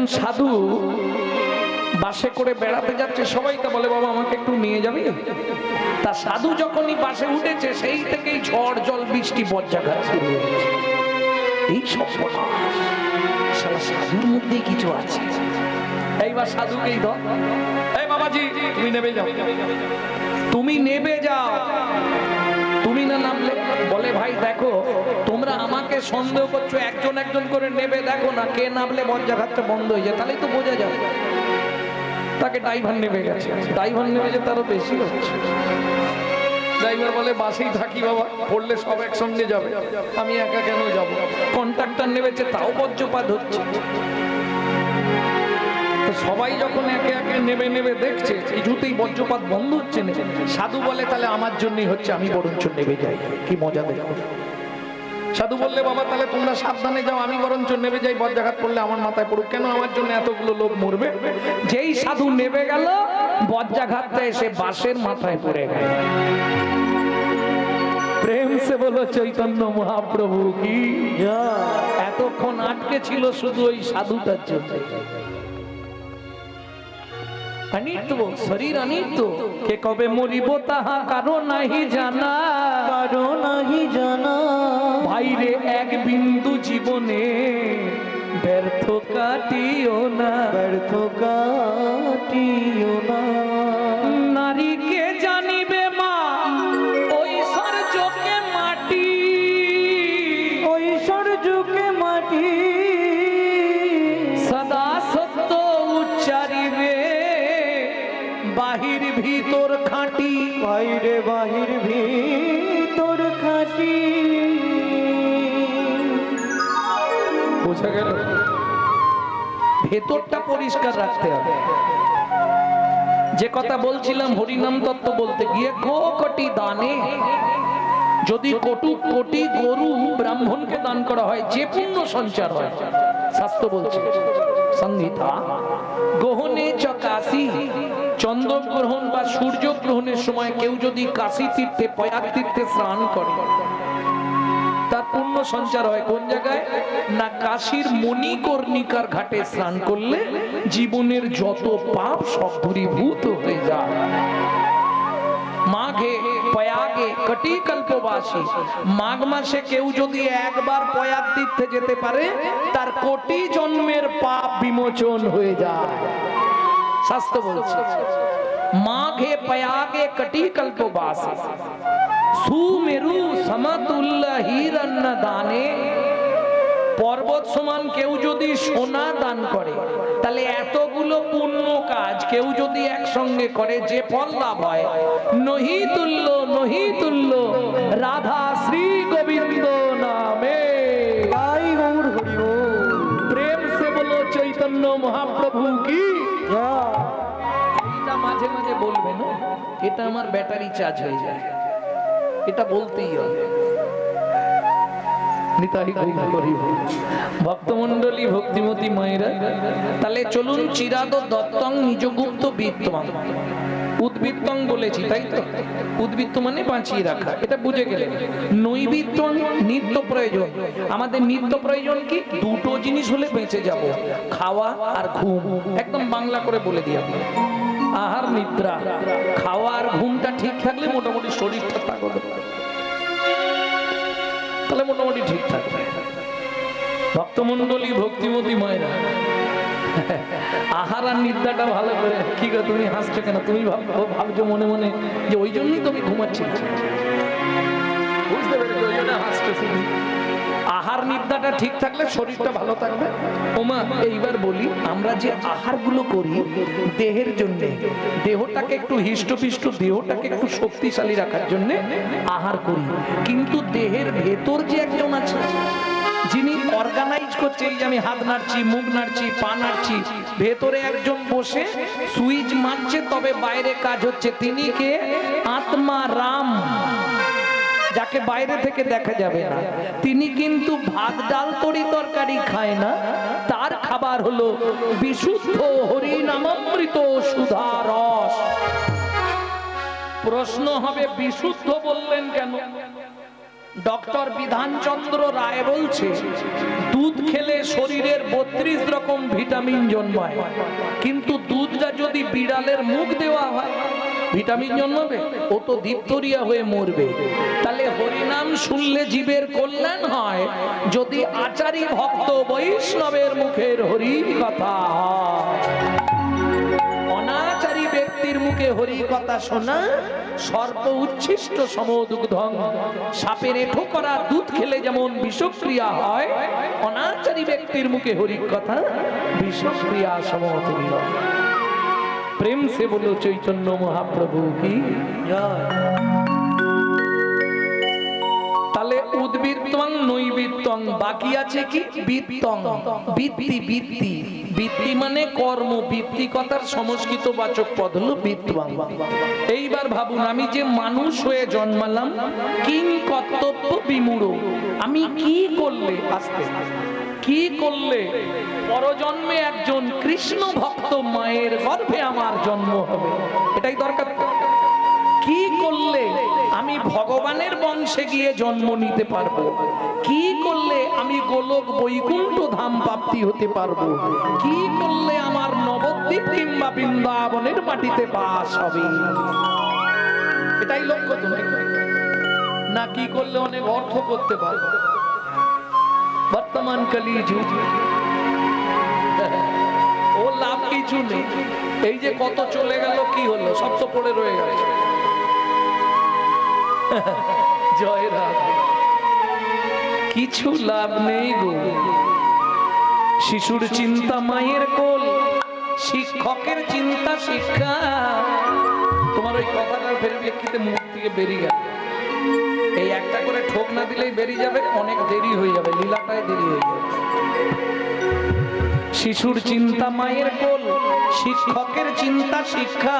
একজন সাধু, বাসে করে বেড়াতে যাচ্ছে সবাই তো বলে, বাবা, আমাকে একটু নিয়ে যাবি? তা সাধু যখনই বাসে উঠেছে, সেই থেকেই ঝড়, জল, বৃষ্টি বজ্রাঘাত শুরু হয়েছে। এই সব সারা সাধুর মধ্যেই কিছু আছে। এইবার সাধুকেই ধর। এই বাবাজি, তুমি নেবে যাও। তুমি নেবে যাও। দেখো তোমরা আমাকে সন্দেহ করছ একজন একজন করে নেবে দেখো না কে নামলে বজ্রাঘাতটা বন্ধ হয়ে যায় তাহলেই তো বোঝা যাবে। তাকে ড্রাইভার নেমে গেছে ড্রাইভার নেমে যে তারও বেশি হচ্ছে। ড্রাইভার বলে বাসেই থাকি বাবা পড়লে সব একসঙ্গে যাবে আমি একা কেন যাব? কন্ট্রাক্টর নেমেছে তাও বজ্রপাত হচ্ছে। সবাই যখন একে একে নেবে নেবে দেখছে কিছুতেই বজ্রপাত বন্ধ হচ্ছে না। সাধু বলে তাহলে আমার জন্যই হচ্ছে আমি বরঞ্চ নেবে যাই। কি মজা দেখো। সাধু বললে, বাবা, তাহলে তোমরা সাবধানে যাও, আমি বরঞ্চ নেবে যাই, বজ্রাঘাত করলে আমার মাথায় পড়ুক। কেন আমার জন্য এতগুলো লোক মরবে? যেই সাধু নেবে গেল, বজ্রাঘাতটা এসে বাসের মাথায় পড়ে গেল। প্রেম সে বলো চৈতন্য মহাপ্রভু কি? এতক্ষণ আটকে ছিল শুধু ওই সাধুটার জন্য। অনিত শরীর অনিত কে কবে মরিব তাহা কারও নাহি জানা। কারও নাহি জানা। ভাইরে এক বিন্দু জীবনে ব্যর্থ কাটিও না। ব্যর্থ কাটিও না। নারীকে ভেতরটা পরিষ্কার রাখতে হবে। যে কথা বলছিলাম, হরিনাম তত্ত্ব বলতে গিয়ে কো কোটি দানে। যদি কটু কোটি গরু ব্রাহ্মণকে দান করা হয়, যে পুণ্য সঞ্চার হয়, শাস্ত্র বলছে। সংহিতা গ্রহণে চ কাশি চন্দ্রগ্রহণ বা সূর্যগ্রহণের সময় কেউ যদি কাশী তীর্থে, পয়াগ তীর্থে স্নান করে সঞ্চার হয় কোন জায়গায়? না কাশীর মণিকর্ণিকার ঘাটে স্নান করলে জীবনের যত পাপ সব দূরীভূত হয়ে যায়। মাঘে, পয়াগে কটি কল্পবাসী মাঘ মাসে কেউ যদি একবার পয়াগ তীর্থে যেতে পারে, তার কোটি জন্মের পাপ বিমোচন হয়ে যায়। শাস্ত্র বলছে, মাঘে, পয়াগে কটি কল্পবাসী সুমেরু সমতুল্য হিরণ্য দানে পর্বত সমান কেউ যদি সোনা দান করে তাহলে এতগুলো পুণ্য কাজ কেউ যদি একসঙ্গে করে যে ফল লাভ হয় নহি তুল্য নহি তুল্য রাধা শ্রী গোবিন্দ নামে। প্রেম সে বলো চৈতন্য মহাপ্রভু কি? এটা মাঝে মাঝে বলবে না এটা আমার ব্যাটারি চার্জ হয়ে যায়। এটা বলতেই হবে। নিতাই গৌর। হরি বল। ভক্তমণ্ডলী ভক্তিমতী মায়েরা তাহলে চলুন চিরাদ দত্তং নিজগুপ্ত বিত্তং উদ্বৃত্তং বলেছি তাই তো? উদ্বৃত্ত মানে বাঁচিয়ে রাখা এটা বুঝে গেলে। নৈবিত্তং নিত্য প্রয়োজন। আমাদের নিত্য প্রয়োজন কি? দুটো জিনিস হলে বেঁচে যাব খাওয়া আর ঘুম। একদম বাংলা করে বলে দিয়ে আপনি আহার নিদ্রা। খাওয়ার ঘুমটা ঠিক থাকলে মোটামুটি শরীরটা তাগত তাহলে মোটামুটি ঠিক থাকবে। ভক্তমন্ডলী ভক্তিমতী মায়েরা, আহার আর নিদ্রাটা ভালো করে, কি গো তুমি হাসছো কেন? তুমি ভাব- ভাবছ মনে মনে যে ওই জন্যই তুমি ঘুমাচ্ছি। বুঝতে পেরেছ? ওই জন্য হাসছো শুধু। আহার নিদ্রাটা ঠিক থাকলে শরীরটা ভালো থাকবে। ওমা, এইবার বলি, আমরা যে আহারগুলো করি দেহের জন্য, দেহটাকে একটু হিষ্টপিষ্ট, দেহটাকে একটু শক্তিশালী রাখার জন্য আহার করি। কিন্তু দেহের ভেতর যে একজন আছে, যিনি অর্গানাইজ করছে, এই যে আমি হাত নাড়ছি, মুখ নাড়ছি, পা নাড়ছি, ভেতরে একজন বসে সুইচ মারছে, তবে বাইরে কাজ হচ্ছে। তিনি কে? আত্মা রাম। যাকে বাইরে থেকে দেখা যাবে না। তিনি কিন্তু ভাত, ডাল, তরি তরকারি খায় না। তার খাবার হলো বিশুদ্ধ হরিনামৃত সুধা রস। প্রশ্ন হবে, বিশুদ্ধ বললেন কেন? ডক্টর বিধানচন্দ্র রায় বলছে, দুধ খেলে শরীরের বত্রিশ রকম ভিটামিন জন্মায়। কিন্তু দুধটা যদি বিড়ালের মুখ দেওয়া হয় ভিটামিন জন্মাবে ও তো দীপ্তরিয়া হয়ে মরবে। তাহলে হরিনাম শুনলে জীবের কল্যাণ হয়। যদি আচারী ভক্ত বৈষ্ণবের মুখের হরি কথা অনাচারী ব্যক্তির মুখে হরি কথা শোনা সর্প উচ্ছিষ্ট সমদুগ্ধং। সাপের এঠো করা দুধ খেলে যেমন বিষক্রিয়া হয়, অনাচারী ব্যক্তির মুখে হরি কথা বিষক্রিয়া সমতুল্য। প্রেম সে বলো চৈতন্য মহাপ্রভু কি? তাহলে উদ্বৃত্তং নৈবৃত্তং বাকি আছে কি? বৃত্তং। বৃত্তি বৃত্তি। বৃত্তি মানে কর্ম বৃত্তি কথার সংস্কৃত বাচক পদ হলো বৃত্তং। এইবার ভাবুন, আমি যে মানুষ হয়ে জন্মালাম, কিং কর্তব্য বিমূঢ়। আমি কি করলে আসতে? কি করলে? পরজন্মে একজন কৃষ্ণ ভক্ত মায়ের গর্ভে আমার জন্ম হবে। এটাই দরকার। কি করলে আমি ভগবানের বংশে গিয়ে জন্ম নিতে পারব? কি করলে আমি গোলক বৈকুণ্ঠ ধাম প্রাপ্তি হতে পারব? কি করলে আমার নবদ্বীপ কিংবা বৃন্দাবনের মাটিতে বাস হবে? এটাই লক্ষ্য তো না কি করলে অনেক অর্থ করতে পারব? বর্তমান কালী যুগ। ও লাভ কিছু নেই। এই যে কত চলে গেল, কি হলো? সব তো পড়ে রয়ে গেছে জয় কিছু লাভ নেই গো। শিশুর চিন্তা মায়ের কোল, শিক্ষকের চিন্তা শিক্ষা। তোমার ওই কথাটার পরিপ্রেক্ষিতে মুখ থেকে বেরিয়ে গেল। এই একটা করে ঠোক না দিলেই বেরিয়ে যাবে অনেক দেরি হয়ে যাবে লীলাটায় দেরি হয়ে যাবে। শিশুর চিন্তা মায়ের কোল শিক্ষকের চিন্তা শিক্ষা।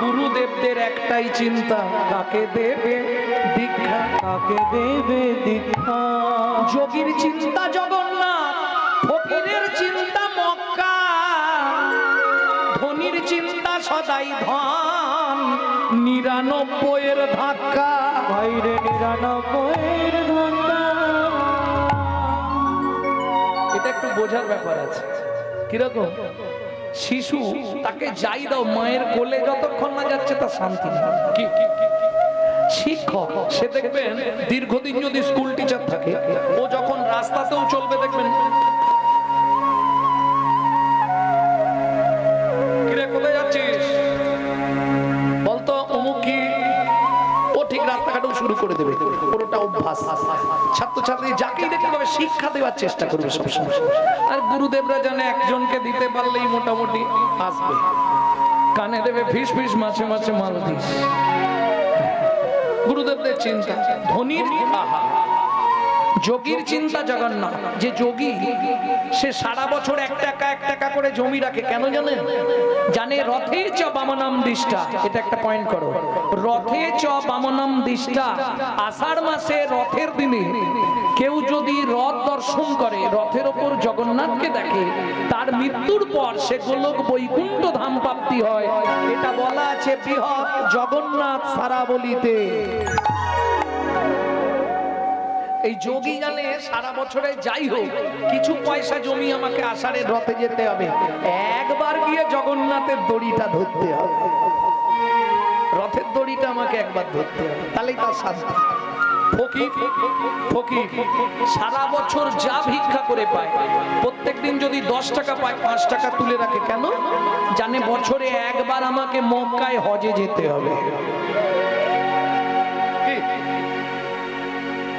গুরুদেবদের একটাই চিন্তা কাকে দেবে দীক্ষা কাকে দেবে দীক্ষা। যোগীর চিন্তা জগন্নাথ ফকিরের চিন্তা মক্কা ধনির চিন্তা সদাই ধন নিরানব্বইয়ের ধাক্কা। বাইরে নিরানব্বইয়ের এটা একটু বোঝার ব্যাপার আছে। কীরকম? শিশু তাকে যাই দাও মায়ের কোলে যতক্ষণ না যাচ্ছে তার শান্তি কি- শিক্ষক সে দেখবেন দীর্ঘদিন যদি স্কুল টিচার থাকে ও যখন রাস্তাতেও চলবে দেখবেন শিক্ষা দেওয়ার চেষ্টা করবে আর গুরুদেবরা যেন একজনকে দিতে পারলেই মোটামুটি দেবে গুরুদেবদের চিন্তা, ধনির আহা। যোগীর চিন্তা জগন্নাথ। যে যোগী, সে সারা বছর এক টাকা এক টাকা করে জমি রাখে, কেন জানেন? জানে রথে চ বামনাম দিষ্টা এটা একটা পয়েন্ট করো। রথে চ বামনাম দিষ্টা আষাঢ় মাসে রথের দিনে কেউ যদি রথ দর্শন করে, রথের ওপর জগন্নাথকে দেখে, তার মৃত্যুর পর সে গোলক বৈকুণ্ঠ ধাম প্রাপ্তি হয়। এটা বলা আছে বৃহৎ জগন্নাথ সারা বলিতে এই যোগী জানে সারা বছরে যাই হোক, কিছু পয়সা জমি আমাকে আষাঢ়ের রথে যেতে হবে। একবার গিয়ে জগন্নাথের দড়িটা ধরতে হবে। রথের দড়িটা আমাকে একবার ধরতে হবে, তাহলেই তার ফকির, সারা বছর যা ভিক্ষা করে পায়, প্রত্যেকদিন যদি দশ টাকা পায়, পাঁচ টাকা তুলে রাখে কেন? জানে বছরে একবার আমাকে মক্কায় হজে যেতে হবে।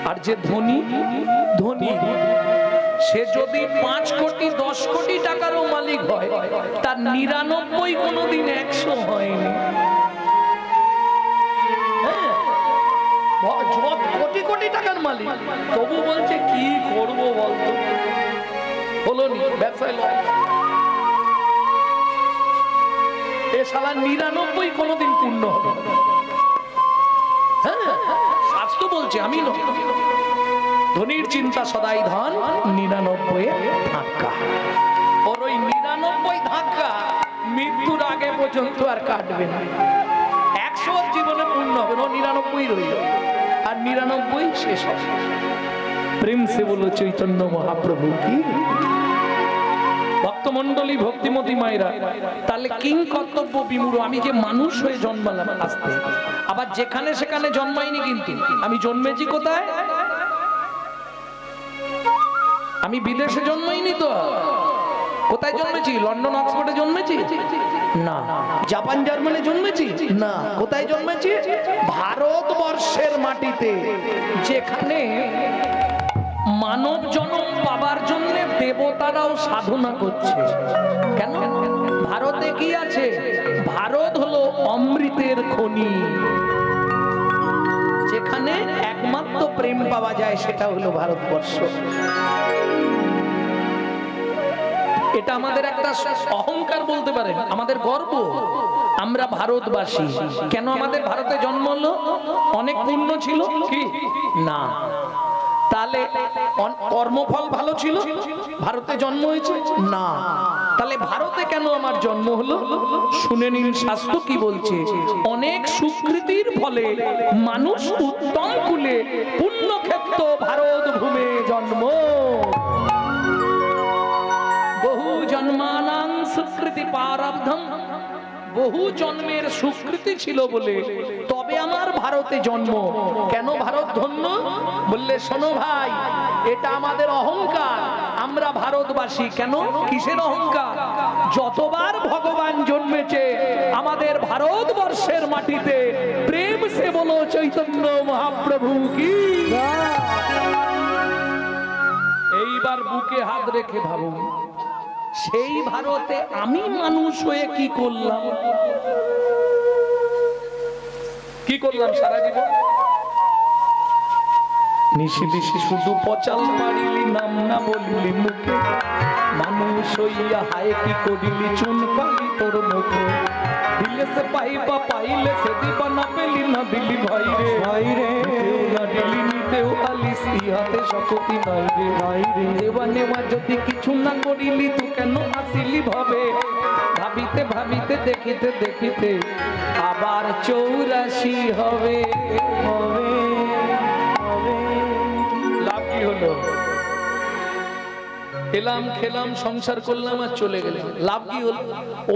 আর যে ধনী ধনী সে যদি পাঁচ কোটি দশ কোটি টাকারও মালিক হয় তার নিরানব্বই কোনোদিন একশো হয়নি। হ্যাঁ, কোটি কোটি টাকার মালিক তবু বলছে কি করব বলতো? হলো নি ব্যবসায় এ শালা নিরানব্বই কোনোদিন পূর্ণ হবে শাস্ত্র বলছে আমি ধনির চিন্তা সদাই ধন নিরানব্বই ধাক্কা। ওর ওই নিরানব্বই ধাক্কা মৃত্যুর আগে পর্যন্ত আর কাটবে না। একশো জীবনে পূর্ণ হবে ও নিরানব্বই রইল। আর নিরানব্বই শেষ হবে। প্রেম সে বলো চৈতন্য মহাপ্রভু কি? ভক্তমন্ডলী ভক্তিমতী মায়েরা, তাহলে কিং কর্তব্য বিমূঢ়, আমি যে মানুষ হয়ে জন্মালাম আসতে। আবার যেখানে সেখানে জন্মাইনি কিন্তু, আমি জন্মেছি কোথায়? আমি বিদেশে জন্মাইনি তো। কোথায় জন্মেছি? লন্ডন, অক্সফোর্ডে জন্মেছি? না। জাপান জার্মানে জন্মেছি? না। কোথায় জন্মেছি? ভারতবর্ষের মাটিতে। যেখানে মানব জন্ম পাবার জন্য দেবতারাও সাধনা করছে। কেন? ভারতে কি আছে? ভারত হলো অমৃতের খনি। যেখানে একমাত্র প্রেম পাওয়া যায়, সেটা হলো ভারতবর্ষ। এটা আমাদের একটা অহংকার বলতে পারেন। আমাদের গর্ব। আমরা ভারতবাসী। কেন আমাদের ভারতে জন্ম হলো? অনেক পুণ্য ছিল। কি? না। তাহলে কর্মফল ভালো ছিল? ভারতে জন্ম হয়েছে? না। তাহলে ভারতে কেন আমার জন্ম হলো? শুনে নিন শাস্ত্র কি বলছে। অনেক সুকৃতির ফলে মানুষ উত্তম কুলে পুণ্যক্ষেত্র ভারত ভূমে জন্ম। বহু জন্মানাং সুকৃতি পারাব্ধম। বহু জন্মের সুকৃতি ছিল বলে ভারতে জন্ম? কেন ভারত ধন্য? বললে, শোনো ভাই, এটা আমাদের অহংকার। আমরা ভারতবাসী কেন? কিসের অহংকার? যতবার ভগবান জন্মেছে, আমাদের ভারতবর্ষের মাটিতে প্রেম সে বলো চৈতন্য মহাপ্রভু কি? এইবার বুকে হাত রেখে ভাবুন, সেই ভারতে আমি মানুষ হয়ে কি করলাম? কি করলাম সারা জীবন? নিশি দিশি শুধু পচাল মারিলি নাম না বললি মুখে। মানুষ হইয়া হায় কি করিলি চুন পালি তোর মুখে। দিলে সে পাইবা পাইলে সে দিবা না পেলি না দিলি ভাই রে। ভাই রে। না দিলি নিতেও আলিস ইহাতে শকতি নাই রে। ভাই রে। দেওয়া নেওয়া যদি কিছু না করিলি তো কেন আসিলি ভাবে? ভাবিতে ভাবিতে দেখিতে দেখিতে আবার চৌরাশি হবে হবে। এলাম খেলাম, সংসার করলাম আর চলে গেলাম। লাভ কি হলো?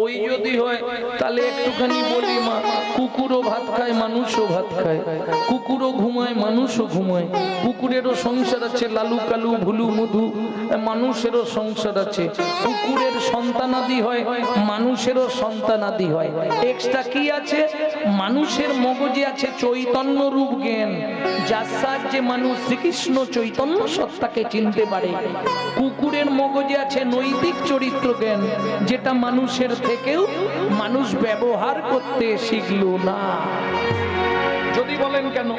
ওই যদি হয়, তাহলে একটুখানি বলি মা, কুকুরও ভাত খায়, মানুষও ভাত খায়। কুকুরও ঘুমায়, মানুষও ঘুমায়। কুকুরেরও সংসার আছে, লালু, কালু, ভুলু, মধু, মানুষেরও সংসার আছে। কুকুরের সন্তানাদি হয়, মানুষেরও সন্তানাদি হয়। এক্সট্রা কি আছে? মানুষের মগজে আছে চৈতন্য রূপ জ্ঞান। যার সাহায্যে মানুষ শ্রীকৃষ্ণ চৈতন্য সত্তাকে চিনতে পারে। কুকুরের মগজে আছে নৈতিক চরিত্র জ্ঞান, যেটা মানুষের থেকেও মানুষ ব্যবহার করতে শিখলো না। যদি বলেন কেন?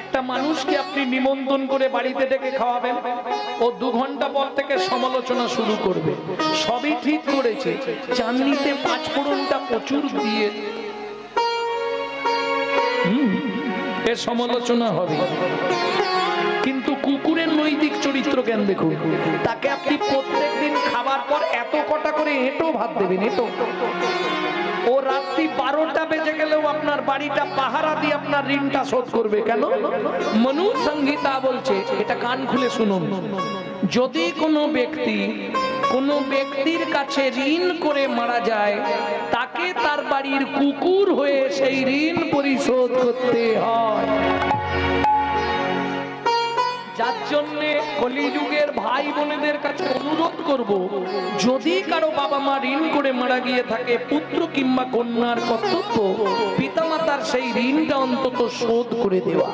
একটা মানুষকে আপনি নিমন্ত্রণ করে বাড়িতে ডেকে খাওয়াবেন, ও দু ঘণ্টা পর থেকে সমালোচনা শুরু করবে। সবই ঠিক করেছে চাঁদনিতে পাঁচ ফোড়নটা প্রচুর দিয়ে। এর সমালোচনা হবে। কিন্তু কুকুরের নৈতিক চরিত্র জ্ঞান দেখুন? তাকে আপনি প্রত্যেকদিন খাবার পর এত কটা করে এঁটো ভাত দেবেন, এঁটো। ও রাত্রি বারোটা বেজে গেলেও আপনার বাড়িটা পাহারা দিয়ে আপনার ঋণটা শোধ করবে কেন? মনু সংহিতা বলছে, এটা কান খুলে শুনুন। যদি কোনো ব্যক্তি কোনো ব্যক্তির কাছে ঋণ করে মারা যায়, তাকে তার বাড়ির কুকুর হয়ে সেই ঋণ পরিশোধ করতে হয়। যার জন্যে কলিযুগের ভাই বোনেদের কাছে অনুরোধ করব, যদি কারও বাবা মা ঋণ করে মারা গিয়ে থাকে, পুত্র কিংবা কন্যার কর্তব্য, পিতামাতার সেই ঋণটা অন্তত শোধ করে দেওয়া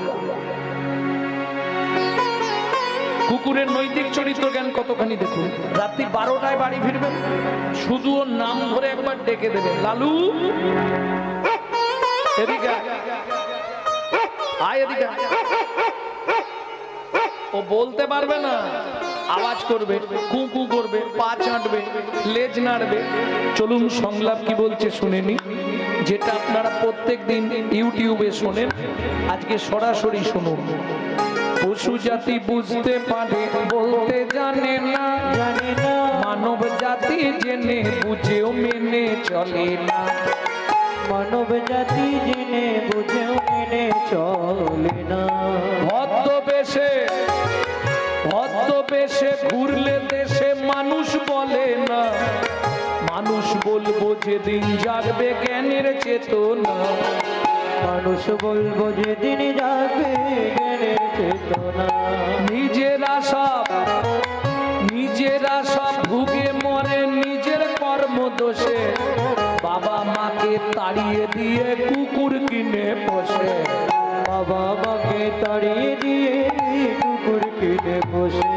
কুকুরের নৈতিক চরিত্র জ্ঞান কতখানি দেখুন রাত্রি বারোটায় বাড়ি ফিরবেন শুধু ওর নাম ধরে একবার ডেকে দেবে লালু এদিকে আয়। এদিকে। ও বলতে পারবে না। আওয়াজ করবে, কু কু করবে, পা চাটবে, লেজ নাড়বে। চলুন সংলাপ কি বলছে শুনেনি যেটা আপনারা প্রত্যেক দিন ইউটিউবে শোনেন, আজকে সরাসরি শুনুন। পশু জাতি বুঝতে পারে, বলতে জানে না। জানি না মানব জাতি জেনে, বুঝেও মেনে চলে না। মানব জাতি বলব যেদিন জাগবে জ্ঞানের চেতনা। মানুষ বলব যেদিন যাবে জ্ঞানের চেতনা। নিজেরা সব নিজেরা সব ভুগে মরে নিজের কর্ম দোষে। বাবা মাকে তাড়িয়ে দিয়ে কুকুর কিনে বসে বাবা মাকে তাড়িয়ে দিয়ে কুকুর কিনে বসে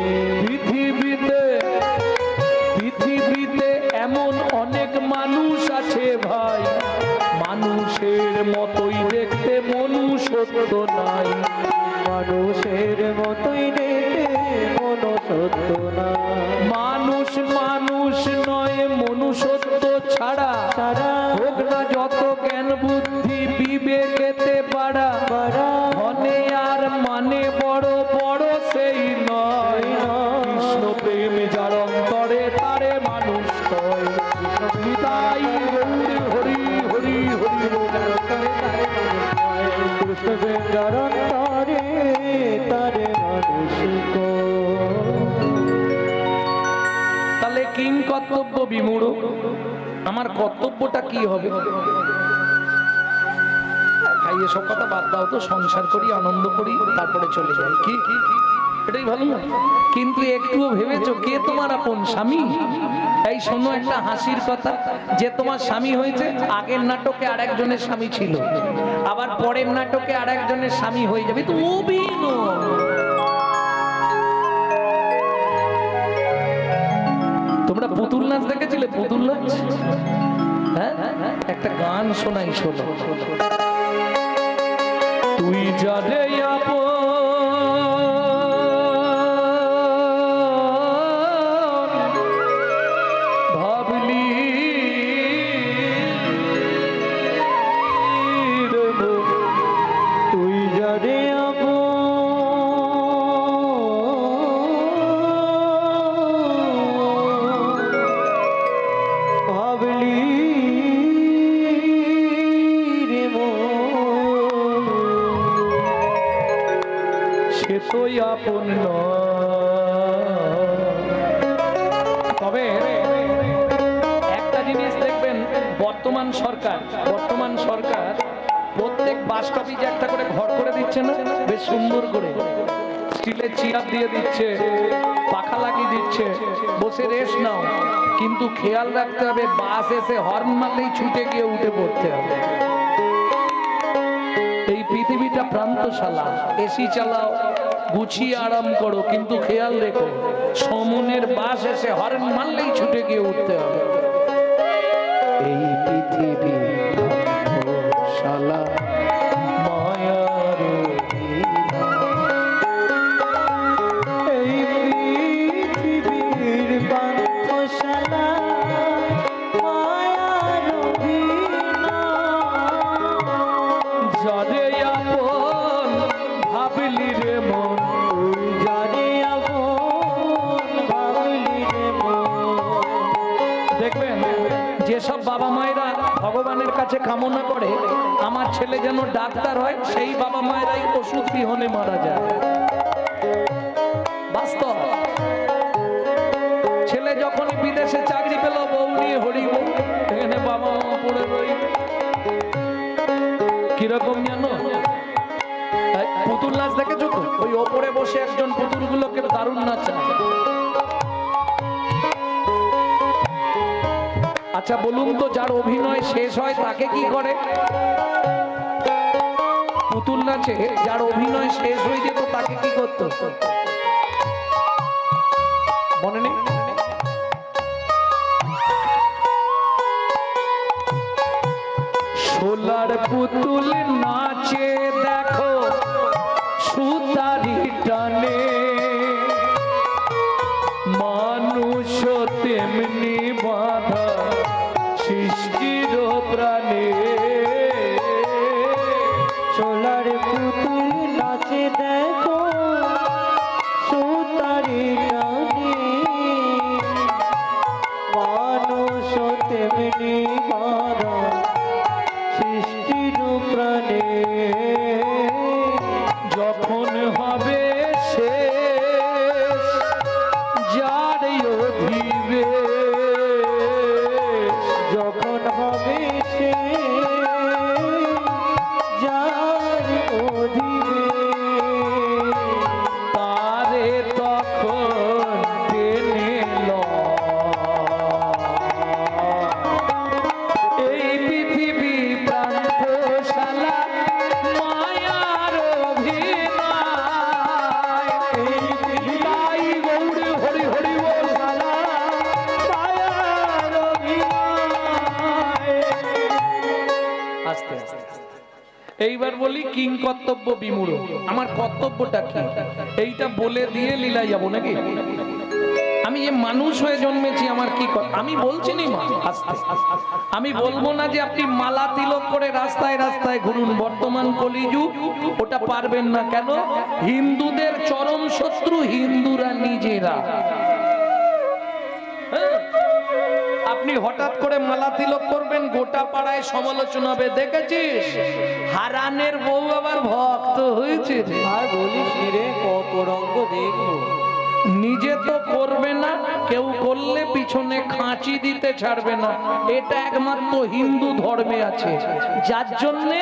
মনুষ্যত্ব নাই। মানুষের মতোই দেখে মন সত্য না মানুষ মানুষ নয় মনুষ্যত্ব ছাড়া। ছাড়া। হোক না যত জ্ঞান বুদ্ধি বিবেকেতে পারা পারা মনে আর মানে বড় বেঙ্গারণ তারে তারে মানুষ তাহলে কিং কর্তব্য বিমূঢ়? আমার কর্তব্যটা কি হবে? ভাই, এসব কথা বাদ দাও তো, সংসার করি, আনন্দ করি, তারপরে চলে যাই। কি? এটাই ভালো না? কিন্তু একটুও ভেবেছো কে তোমার আপন স্বামী? এই শোনো, একটা হাসির কথা। যে তোমার স্বামী হয়েছে, আগের নাটকে আরেকজনের স্বামী ছিল। আবার পরের নাটকে আর একজনের স্বামী হয়ে যাবে। তো অভিনয়। তোমরা পুতুল নাচ দেখেছিলে? পুতুল নাচ? হ্যাঁ? একটা গান শোনাই, শোনো। তুই যারে আপন আপন তবে একটা জিনিস দেখবেন, বর্তমান সরকার বর্তমান সরকার প্রত্যেক বাস স্টপেজে একটা করে ঘর করে দিচ্ছে না, বেশ সুন্দর করে। স্টিলের চেয়ার দিয়ে দিচ্ছে, পাখা লাগিয়ে দিচ্ছে, বসে রেস্ট নাও। কিন্তু খেয়াল রাখতে হবে, বাস এসে হর্ন মারলেই ছুটে গিয়ে উঠে পড়তে হবে। এই পৃথিবীটা প্রান্তশালা, এসি চালাও গুছিয়ে আরাম করো, কিন্তু খেয়াল রেখো, সমনের বাস এসে হরেন মারলেই ছুটে গিয়ে উঠতে হবে। এই পৃথিবী কামনা করে আমার ছেলে যেন ডাক্তার হয়, সেই বাবা মায়েরাই ওষুধ বিহনে মারা যায়। বাস্তব। ছেলে যখন বিদেশে চাকরি পেল, বউ নিয়ে হরিব এখানে বাবা মা পড়ে রই। কীরকম জানো পুতুল নাচ দেখেছ তো? ওই ওপরে বসে একজন পুতুলগুলোকে দারুণ নাচায়। আচ্ছা বলুন তো, যার অভিনয় শেষ হয় তাকে কি করে? পুতুল নাচে, যার অভিনয় শেষ হয়ে যেত তাকে কি করতো? মনে নেই? সোলার পুতুল নাচে এইবার বলি কিং কর্তব্য বিমূঢ়। আমার কর্তব্যটা কি? এইটা বলে দিয়ে লীলা যাব নাকি? আমি যে মানুষ হয়ে জন্মেছি, আমার কি আমি বলছি নি আমি বলব না যে আপনি মালা তিলক করে রাস্তায় রাস্তায় ঘুরুন। বর্তমান কলিযুগ, ওটা পারবেন না। কেন? হিন্দুদের চরম শত্রু হিন্দুরা নিজেরা। আপনি হঠাৎ করে মালা তিলক করবেন গোটা পাড়ায় সমালোচনা হবে দেখেছিস? হারানের বউ আবার ভক্ত হয়েছে আর বলিস রে কত রঙ্গ দেখব। নিজে তো করবে না কেউ করলে পিছনে খাঁচি দিতে ছাড়বে না। এটা একমাত্র হিন্দু ধর্মে আছে। যার জন্যে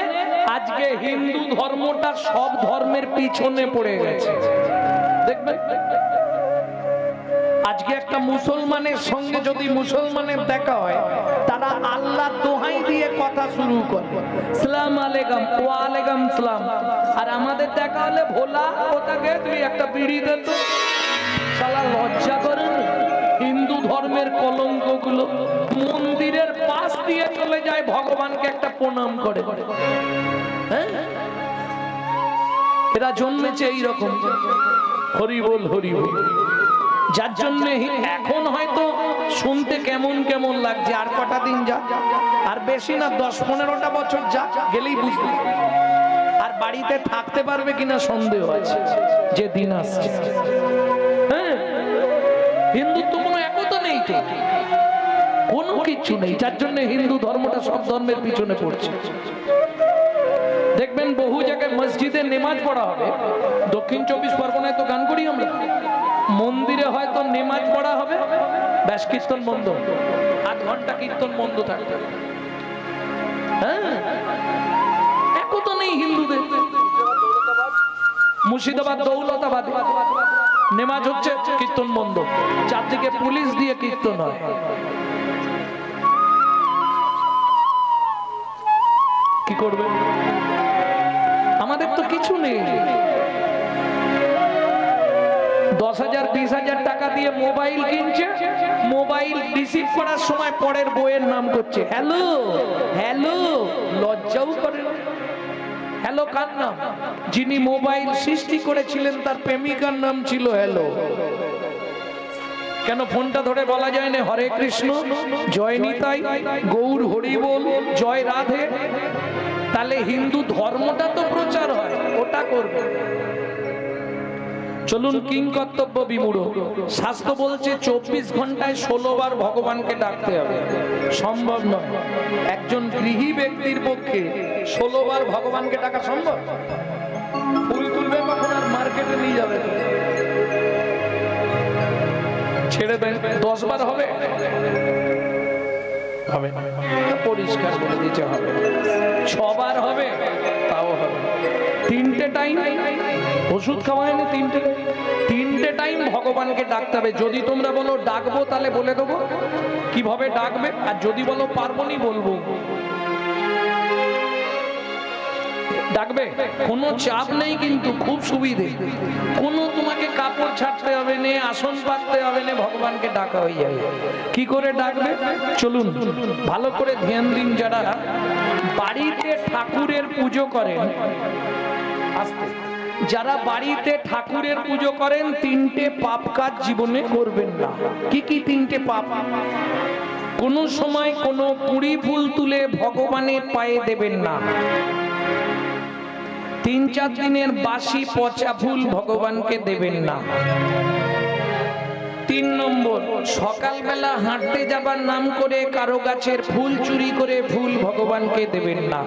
আজকে হিন্দু ধর্মটা সব ধর্মের পিছনে পড়ে গেছে। দেখবেন? আজকে একটা মুসলমানের সঙ্গে যদি মুসলমানের দেখা হয়, তারা আল্লাহ দোহাই দিয়ে কথা শুরু করে। সালাম আলাইকুম ওয়া আলাইকুম সালাম। আর আমাদের দেখা হলে ভোলা, ওটাকে তুই একটা বিড়ি দে তো। শালা লজ্জা করে হিন্দু ধর্মের কলঙ্কগুলো মন্দিরের পাশ দিয়ে চলে যায়, ভগবানকে একটা প্রণাম করে। হ্যাঁ? এরা জন্মেছে এইরকম। হরি বল যার জন্য এখন হয়তো শুনতে কেমন কেমন লাগছে। আর কটা দিন যা, আর বেশি না, দশ পনেরোটা বছর যা, গেলেই বুঝবি। আর বাড়িতে থাকতে পারবে কিনা সন্দেহ আছে, যে দিন আসছে। হ্যাঁ হিন্দুত্ব কোনো একতা নেই তো। কোনো কিছু নেই, যার জন্য হিন্দু ধর্মটা সব ধর্মের পিছনে পড়ছে। দেখবেন বহু জায়গায় মসজিদে নেমাজ পড়া হবে। দক্ষিণ চব্বিশ পরগনায় তো গান করি আমরা। মন্দিরে হয়তো নেমাজ পড়া হবে। ব্যাস, কীর্তন বন্ধ। আধ ঘণ্টা কীর্তন বন্ধ থাকবে। হ্যাঁ? একতা নেই হিন্দুদের। মুর্শিদাবাদ দৌলতাবাদ। নেমাজ হচ্ছে কীর্তন বন্ধ। চারদিকে পুলিশ দিয়ে কীর্তন হয়। কি করবে? আমাদের তো কিছু নেই। দশ হাজার, বিশ হাজার টাকা দিয়ে মোবাইল কিনছে। মোবাইল রিসিভ করার সময় পরের বইয়ের নাম করছে, হ্যালো হ্যালো, লজ্জাও করে হ্যালো, কার নাম? যিনি মোবাইল সৃষ্টি করেছিলেন, তার প্রেমিকার নাম ছিল হ্যালো। কেন ফোনটা ধরে বলা যায় না, হরে কৃষ্ণ, জয় নিতাই, গৌর হরি বল, জয় রাধে। তাহলে হিন্দু ধর্মটা তো প্রচার হয়, ওটা করবে। চলুন কিং কর্তব্য বিমূঢ়। শাস্ত্র বলছে, চব্বিশ ঘন্টায় ষোলো বার ভগবানকে ডাকতে হবে। সম্ভব নয়। একজন গৃহী ব্যক্তির পক্ষে ষোলো বার ভগবানকে ডাকা সম্ভব? ফুল তুলবে কখন আর মার্কেটে নিয়ে যাবে? ছেড়ে দেন, দশ বার হবে। হবে পরিষ্কার করে দিতে হবে। ছবার হবে, তাও হবে তিনটে টাইম ওষুধ খাওয়ায় না তিনটে? তিনটে টাইম ভগবানকে ডাকতে হবে। যদি তোমরা বলো ডাকবো, তাহলে বলে দেবো। কীভাবে ডাকবে? আর যদি বলো পারব নি, বলব। ডাকবে? কোনো চাপ নেই কিন্তু, খুব সুবিধে। কোনো তোমাকে কাপড় ছাড়তে হবে না, আসন পাততে হবে না, ভগবানকে ডাকা হয়ে যাবে। কি করে ডাকবে? চলুন, ভালো করে ধ্যান দিন যারা। বাড়িতে ঠাকুরের পুজো করেন, আস্তে। যারা বাড়িতে ঠাকুরের পুজো করেন, তিনটে পাপ কাজ জীবনে করবেন না। কি কি তিনটে পাপ? কোনো সময় কোনো পুরি ফুল তুলে ভগবানের পায়ে দেবেন না। তিন চার দিনের বাসি পচা ফুল ভগবানকে দেবেন না। তিন নম্বর, সকালবেলা হাঁটতে যাবার নাম করে কারও গাছের ফুল চুরি করে ফুল ভগবানকে দেবেন না।